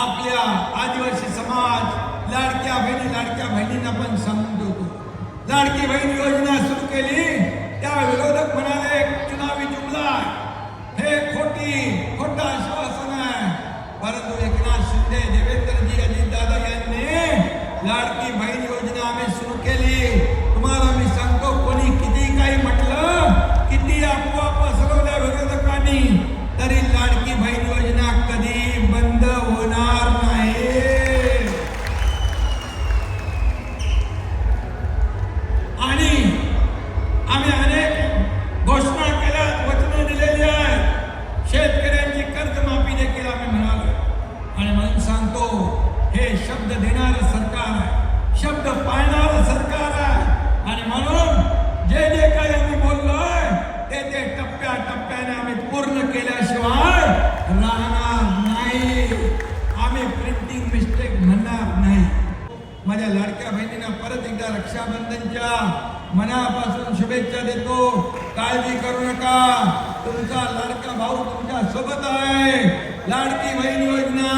आपल्या आदिवासी समाज, लाडक्या बहिणी, लाडक्या बहिणींना पण सांगून ठेवतो लाडकी बहीण योजना सुरू केली, त्या विरोधक म्हणाले, चुनावी जुमला हे खोटी, खोटा आश्वासन आहे. परंतु एकनाथ शिंदे, देवेंद्रजी अजितदादा यांनी लाडकी बहीण योजना आम्ही सुरू केली. राहणार नाही. आम्ही प्रिंटिंग मिस्टेक म्हणणार नाही. माझ्या लाडक्या बहिणींना परत एकदा रक्षाबंधनच्या मनापासून शुभेच्छा देतो. काळजी करू नका. तुमचा लाडका भाऊ तुमच्यासोबत आहे. लाडकी बहीण योजना.